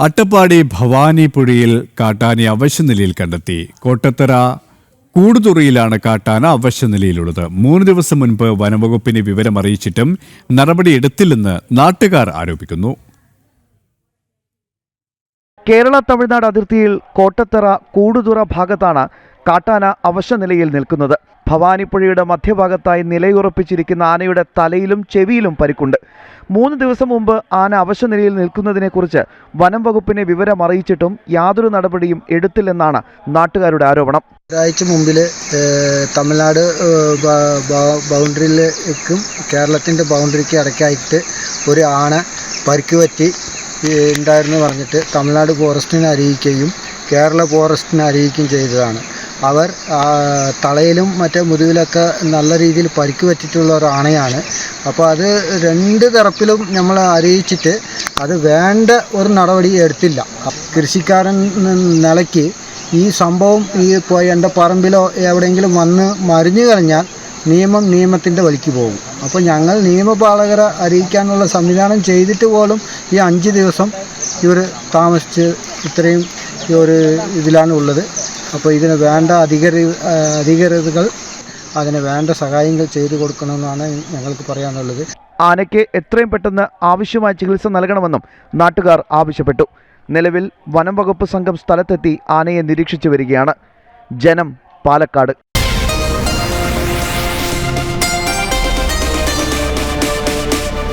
അട്ടപ്പാടി ഭവാനിപ്പുഴയിൽ കാട്ടാനെ അവശ്യനിലയിൽ കണ്ടെത്തി. കോട്ടത്തറ കൂടുതുറയിലാണ് കാട്ടാന അവശ്യനിലയിലുള്ളത്. മൂന്ന് ദിവസം മുൻപ് വനംവകുപ്പിനെ വിവരം അറിയിച്ചിട്ടും നടപടിയെടുത്തില്ലെന്ന് നാട്ടുകാർ ആരോപിക്കുന്നു. കേരള തമിഴ്നാട് അതിർത്തിയിൽ കോട്ടത്തറ കൂടുതുറ ഭാഗത്താണ് കാട്ടാന അവശ നിലയിൽ നിൽക്കുന്നത്. ഭവാനിപ്പുഴയുടെ മധ്യഭാഗത്തായി നിലയുറപ്പിച്ചിരിക്കുന്ന ആനയുടെ തലയിലും ചെവിയിലും പരിക്കുണ്ട്. മൂന്ന് ദിവസം മുമ്പ് ആന അവശ നിലയിൽ നിൽക്കുന്നതിനെക്കുറിച്ച് വനം വകുപ്പിനെ വിവരം അറിയിച്ചിട്ടും യാതൊരു നടപടിയും എടുത്തില്ലെന്നാണ് നാട്ടുകാരുടെ ആരോപണം. ഒരാഴ്ച മുമ്പിൽ തമിഴ്നാട് ബൗണ്ടറിയിലേക്കും കേരളത്തിന്റെ ബൗണ്ടറിക്ക് ഇടയ്ക്കായിട്ട് ഒരു ആന പരിക്ക് പറ്റി ഏഹ്, ഉണ്ടായിരുന്നു പറഞ്ഞിട്ട് തമിഴ്നാട് ഫോറസ്റ്റിനെ അറിയിക്കുകയും കേരള ഫോറസ്റ്റിനെ അറിയിക്കുകയും ചെയ്തതാണ്. അവർ തലയിലും മറ്റേ മുതുകിലൊക്കെ നല്ല രീതിയിൽ പരിക്ക് പറ്റിയിട്ടുള്ള ഒരു ആണയാണ്. അപ്പോൾ അത് രണ്ട് തരത്തിലും നമ്മൾ അറിയിച്ചിട്ട് അത് വേണ്ട ഒരു നടപടി എടുത്തില്ല. കൃഷിക്കാരൻ നിലയ്ക്ക് ഈ സംഭവം ഈ എന്റെ പറമ്പിലോ എവിടെയെങ്കിലും വന്ന് മറിഞ്ഞു കഴിഞ്ഞാൽ നിയമം നിയമത്തിന്റെ വഴിക്ക് പോകും. അപ്പോൾ ഞങ്ങൾ നിയമപാലകരെ അറിയിക്കാനുള്ള സംവിധാനം ചെയ്തിട്ട് പോലും ഈ അഞ്ച് ദിവസം ഇവർ താമസിച്ച് ഇത്രയും ഈ ഒരു ഇതിലാണ് ഉള്ളത്. അപ്പോൾ ഇതിന് വേണ്ട അധികരി അധികൃതകൾ അതിന് വേണ്ട സഹായങ്ങൾ ചെയ്തു കൊടുക്കണമെന്നാണ് ഞങ്ങൾക്ക് പറയാനുള്ളത്. ആനയ്ക്ക് എത്രയും പെട്ടെന്ന് ആവശ്യമായ ചികിത്സ നൽകണമെന്നും നാട്ടുകാർ ആവശ്യപ്പെട്ടു. നിലവിൽ വനം വകുപ്പ് സംഘം സ്ഥലത്തെത്തി ആനയെ നിരീക്ഷിച്ചു വരികയാണ്. ജനം പാലക്കാട്.